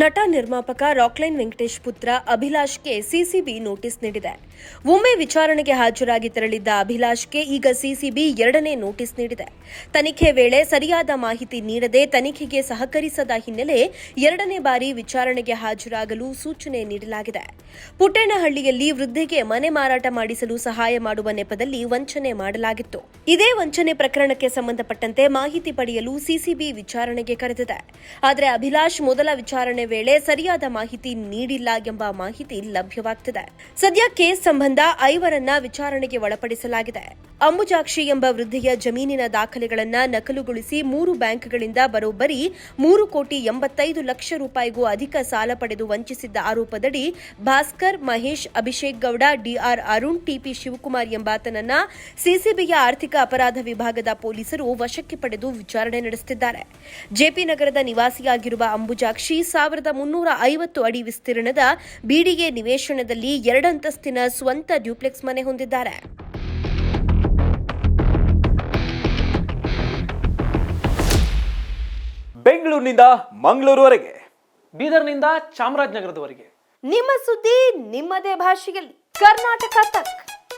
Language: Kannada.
ನಟ ನಿರ್ಮಾಪಕ ರಾಕ್ಲೈನ್ ವೆಂಕಟೇಶ್ ಪುತ್ರ ಅಭಿಲಾಷ್ಗೆ ಸಿಸಿಬಿ ನೋಟಿಸ್ ನೀಡಿದೆ. ಒಮ್ಮೆ ವಿಚಾರಣೆಗೆ ಹಾಜರಾಗಿ ತೆರಳಿದ್ದ ಅಭಿಲಾಷ್ಗೆ ಈಗ ಸಿಸಿಬಿ ಎರಡನೇ ನೋಟಿಸ್ ನೀಡಿದೆ. ತನಿಖೆ ವೇಳೆ ಸರಿಯಾದ ಮಾಹಿತಿ ನೀಡದೆ ತನಿಖೆಗೆ ಸಹಕರಿಸದ ಹಿನ್ನೆಲೆ ಎರಡನೇ ಬಾರಿ ವಿಚಾರಣೆಗೆ ಹಾಜರಾಗಲು ಸೂಚನೆ ನೀಡಲಾಗಿದೆ. ಪುಟ್ಟೇನಹಳ್ಳಿಯಲ್ಲಿ ವೃದ್ಧೆಗೆ ಮನೆ ಮಾರಾಟ ಮಾಡಿಸಲು ಸಹಾಯ ಮಾಡುವ ನೆಪದಲ್ಲಿ ವಂಚನೆ ಮಾಡಲಾಗಿತ್ತು. ಇದೇ ವಂಚನೆ ಪ್ರಕರಣಕ್ಕೆ ಸಂಬಂಧಪಟ್ಟಂತೆ ಮಾಹಿತಿ ಪಡೆಯಲು ಸಿಸಿಬಿ ವಿಚಾರಣೆಗೆ ಕರೆದಿದೆ. ಆದರೆ ಅಭಿಲಾಷ್ ಮೊದಲ ವಿಚಾರಣೆ ವೇಳೆ ಸರಿಯಾದ ಮಾಹಿತಿ ನೀಡಿಲ್ಲ ಎಂಬ ಮಾಹಿತಿ ಲಭ್ಯವಾಗ್ತಿದೆ. ಸದ್ಯ ಕೇಸ್ ಸಂಬಂಧ ಐವರನ್ನ ವಿಚಾರಣೆಗೆ ಒಳಪಡಿಸಲಾಗಿದೆ. ಅಂಬುಜಾಕ್ಷಿ ಎಂಬ ವೃದ್ಧೆಯ ಜಮೀನಿನ ದಾಖಲೆಗಳನ್ನ ನಕಲುಗೊಳಿಸಿ ಮೂರು ಬ್ಯಾಂಕ್ಗಳಿಂದ ಬರೋಬ್ಬರಿ ಮೂರು ಕೋಟಿ ಎಂಬತ್ತೈದು ಲಕ್ಷ ರೂಪಾಯಿಗೂ ಅಧಿಕ ಸಾಲ ಪಡೆದು ವಂಚಿಸಿದ್ದ ಆರೋಪದಡಿ ಭಾಸ್ಕರ್, ಮಹೇಶ್, ಅಭಿಷೇಕ್ ಗೌಡ, ಡಿಆರ್ ಅರುಣ್, ಟಿಪಿ ಶಿವಕುಮಾರ್ ಎಂಬಾತನನ್ನ ಸಿಸಿಬಿಯ ಆರ್ಥಿಕ ಅಪರಾಧ ವಿಭಾಗದ ಪೊಲೀಸರು ವಶಕ್ಕೆ ಪಡೆದು ವಿಚಾರಣೆ ನಡೆಸುತ್ತಿದ್ದಾರೆ ಜೆಪಿ ನಗರದ ನಿವಾಸಿಯಾಗಿರುವ ಅಂಬುಜಾಕ್ಷಿ ಸಾವಿರದ ಮುನ್ನೂರ ಐವತ್ತು ಅಡಿ ವಿಸ್ತೀರ್ಣದ ಬೀಡಿಗೆ ನಿವೇಶನದಲ್ಲಿ ಎರಡಂತಸ್ತಿನ ಸ್ವಂತ ಡ್ಯೂಪ್ಲೆಕ್ಸ್ ಮನೆ ಹೊಂದಿದ್ದಾರೆ. ಬೆಂಗಳೂರಿನಿಂದ ಮಂಗಳೂರುವರೆಗೆ. ಬೀದರ್ನಿಂದ ಚಾಮರಾಜನಗರದವರೆಗೆ. ನಿಮ್ಮ ಸುದ್ದಿ ನಿಮ್ಮದೇ ಭಾಷೆಯಲ್ಲಿ. ಕರ್ನಾಟಕ ತಕ್.